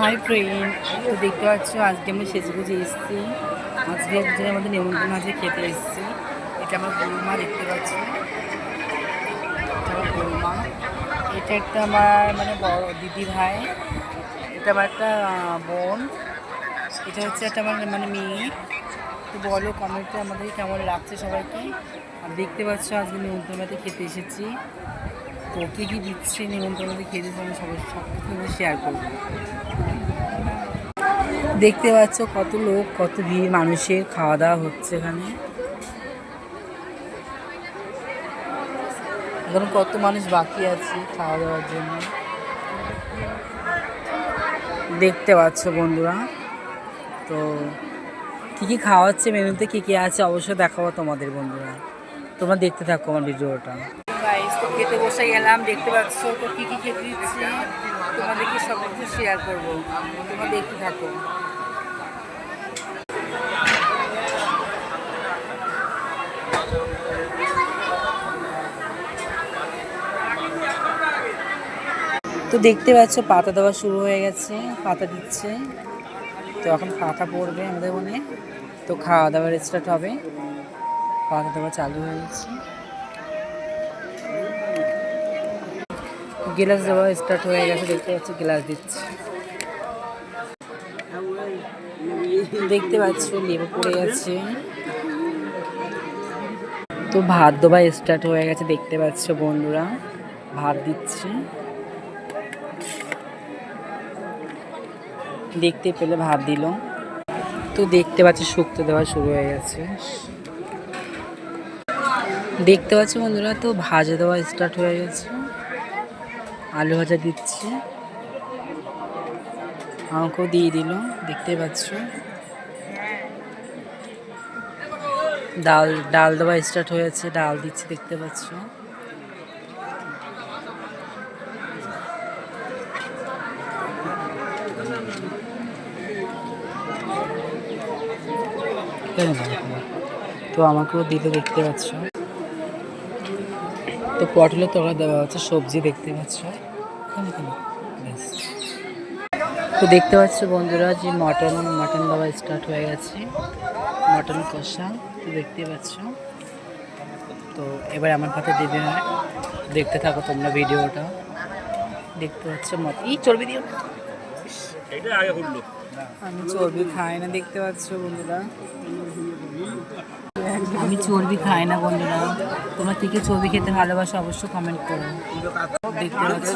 Hi friend তো দেখতে পাচ্ছ, আজকে আমি সেজেগুজে এসেছি। আজকে যে আমাদের নেমন্তন্ন আছে খেতে এসেছি। এটা আমার গরুমা দেখতে পাচ্ছি। এটা আমার গরুমা এটা একটা আমার মানে বড় দিদি ভাই। এটা আমার একটা বোন। এটা হচ্ছে একটা আমার মানে মেয়ে। তো বলো কমেন্টে আমাদের কেমন লাগছে সবাইকে? আর দেখতে পাচ্ছ, আজকে নিমন্ত্রণাতে খেতে এসেছি। তো কী দিচ্ছে নিমন্ত্রণাতে খেতে আমি সবাই সব কিছু শেয়ার করব। দেখতে পাচ্ছ কত লোক, কত ভিড়, মানুষের খাওয়া দাওয়া হচ্ছে এখানে। এখন কত মানুষ বাকি আছে খাওয়া দাওয়ার জন্য। দেখতে পাচ্ছ বন্ধুরা, তো কী কী খাওয়া হচ্ছে, মেনুতে কী কী আছে, অবশ্যই দেখাবো তোমাদের বন্ধুরা। তোমরা দেখতে থাকো আমার ভিডিওটা। গাইস তো খেতে বসে গেলাম, দেখতে পাচ্ছ তো কী কী খেতে দিচ্ছি। তোমাদেরকে সব কিছু শেয়ার করব। তোমরা দেখতে থাকো। তো দেখতে পাচ্ছ, পাতা দেওয়া শুরু হয়ে গেছে, পাতা দিচ্ছে। তো এখন পাতা পড়বে আমাদের মনে। তো খাওয়া দাওয়ার স্টার্ট হবে। পাতা দেওয়া চালু হয়ে গেছে। গ্লাস দেওয়া স্টার্ট হয়ে গেছে, দেখতে পাচ্ছি গ্লাস দিচ্ছে। দেখতে পাচ্ছ, লেবু পড়ে গেছে। তো ভাত দেওয়া স্টার্ট হয়ে গেছে, দেখতে পাচ্ছ বন্ধুরা, ভাত দিচ্ছে। দেখতে পেলে ভাত দিল। তো দেখতে পাচ্ছি, শুক্তো দেওয়া শুরু হয়ে গেছে। দেখতে পাচ্ছি বন্ধুরা, তো ভাজা দেওয়া স্টার্ট হয়ে গেছে। আলু ভাজা দিচ্ছে। আমাকেও দিয়ে দিল দেখতে পাচ্ছ। ডাল ডাল দেওয়া স্টার্ট হয়েছে ডাল দিচ্ছে, দেখতে পাচ্ছ? তো আমাকেও দিতে দেখতে পাচ্ছ। তো পটলের তরকা দেওয়া হচ্ছে সবজি দেখতে পাচ্ছ। ব্যাস। তো দেখতে পাচ্ছ বন্ধুরা যে মটন মটন দেওয়া স্টার্ট হয়ে গেছে। মটন কষা তো দেখতে পাচ্ছ। তো এবার আমার হাতে দেবে দেখতে থাকো তোমরা ভিডিওটা। দেখতে পাচ্ছ মত এই চর্বি দিও আমি চর্বি খাই না দেখতে পাচ্ছ বন্ধুরা। আমি চর্বি খাই না বন্ধুরা। তোমরা কি কি চর্বি খেতে ভালোবাসো অবশ্যই কমেন্ট করো। দেখতে পাচ্ছ